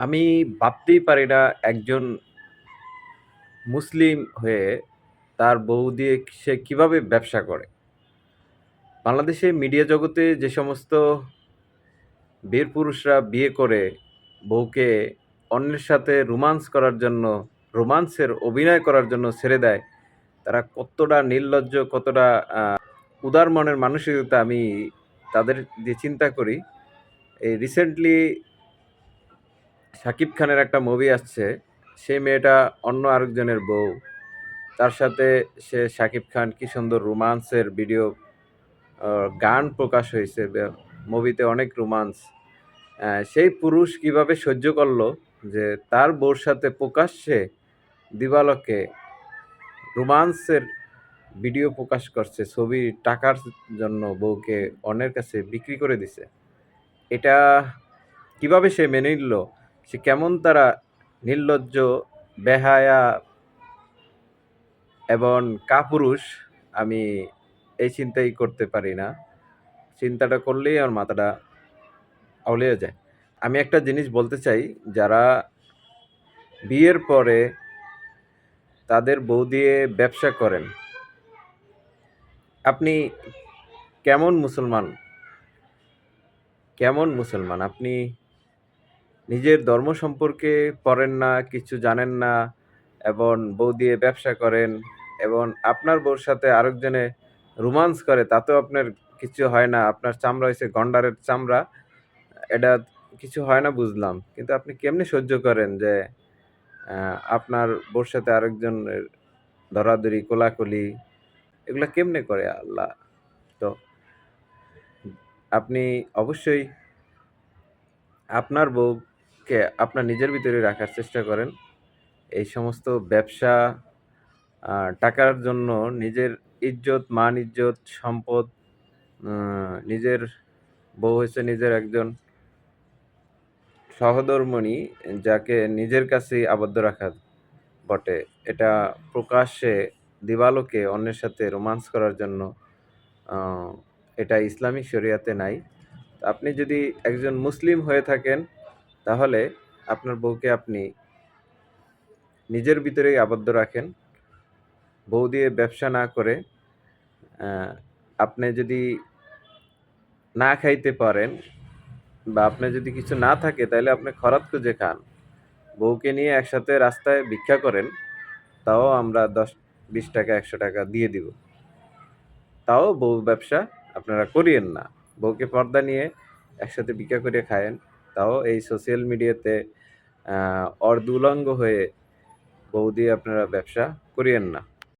আমি ভাবতেই পারি না একজন মুসলিম হয়ে তার বউ দিয়ে সে কীভাবে ব্যবসা করে। বাংলাদেশে মিডিয়া জগতে যে সমস্ত বীর পুরুষরা বিয়ে করে বউকে অন্যের সাথে রোমান্স করার জন্য, রোমান্সের অভিনয় করার জন্য ছেড়ে দেয়, তারা কতটা নির্লজ্জ, কতটা উদার মনের মানসিকতা আমি তাদের দিয়ে চিন্তা করি। এই রিসেন্টলি শাকিব খানের একটা মুভি আসছে। সেই মেয়েটা অন্য আরেকজনের বউ। তার সাথে সে শাকিব খান কি সুন্দর রোমান্সের ভিডিও গান প্রকাশ হয়েছে মুভিতে অনেক রোমান্স। সেই পুরুষ কীভাবে সহ্য করল যে তার বউর সাথে প্রকাশ্যে দিবালোকে রোমান্সের ভিডিও প্রকাশ করছে। ছবি টাকার জন্য বউকে অন্যের কাছে বিক্রি করে দিছে। এটা কীভাবে সে মেনে নিল? সে কেমন তারা নির্লজ্জ, বেহায়া এবং কাপুরুষ আমি এই চিন্তাই করতে পারি না। চিন্তাটা করলেই আমার মাথাটা আউলিয়ে যায়। আমি একটা জিনিস বলতে চাই, যারা বিয়ের পরে তাদের বউ দিয়ে ব্যবসা করেন আপনি কেমন মুসলমান? কেমন মুসলমান? আপনি নিজের ধর্ম সম্পর্কে পড়েন না, কিছু জানেন না এবং বউ দিয়ে ব্যবসা করেন এবং আপনার বউর সাথে আরেকজনে রোমান্স করে তাতেও আপনার কিছু হয় না। আপনার চামড়া হয়েছে গন্ডারের চামড়া। এটা কিছু হয় না বুঝলাম। কিন্তু আপনি কেমনে সহ্য করেন যে আপনার বউর সাথে আরেকজনের ধরাধরি, কোলাকুলি এগুলা কেমনে করে আল্লাহ? তো আপনি অবশ্যই আপনার বউকে আপনার নিজের ভিতরে রাখার চেষ্টা করেন। এই সমস্ত ব্যবসা টাকার জন্য নিজের ইজ্জত, মান-ইজ্জত, সম্পদ নিজের বউ হইছে নিজের একজন সহধর্মিণী যাকে নিজের কাছেই আবদ্ধ রাখা বটে। এটা প্রকাশ্যে দিবালোকে অন্যের সাথে রোমান্স করার জন্য এটা ইসলামিক শরিয়াতে নাই। আপনি যদি একজন মুসলিম হয়ে থাকেন তাহলে আপনার বউকে আপনি নিজের ভিতরেই আবদ্ধ রাখেন। বউ দিয়ে ব্যবসা না করে আপনি যদি না খাইতে পারেন বা আপনি যদি কিছু না থাকে তাহলে আপনি খরাত খুঁজে খান। বউকে নিয়ে একসাথে রাস্তায় ভিক্ষা করেন, তাও আমরা ১০, ৳২০, ৳১০০ দিয়ে দিব। তাও বউ ব্যবসা আপনারা করিয়েন না। বউকে পর্দা নিয়ে একসাথে ভিক্ষা করে খায়েন। তাও এই সোশ্যাল মিডিয়াতে অর্ধুলঙ্গ হয়ে বৌদি আপনারা ব্যবসা করিয়েন না।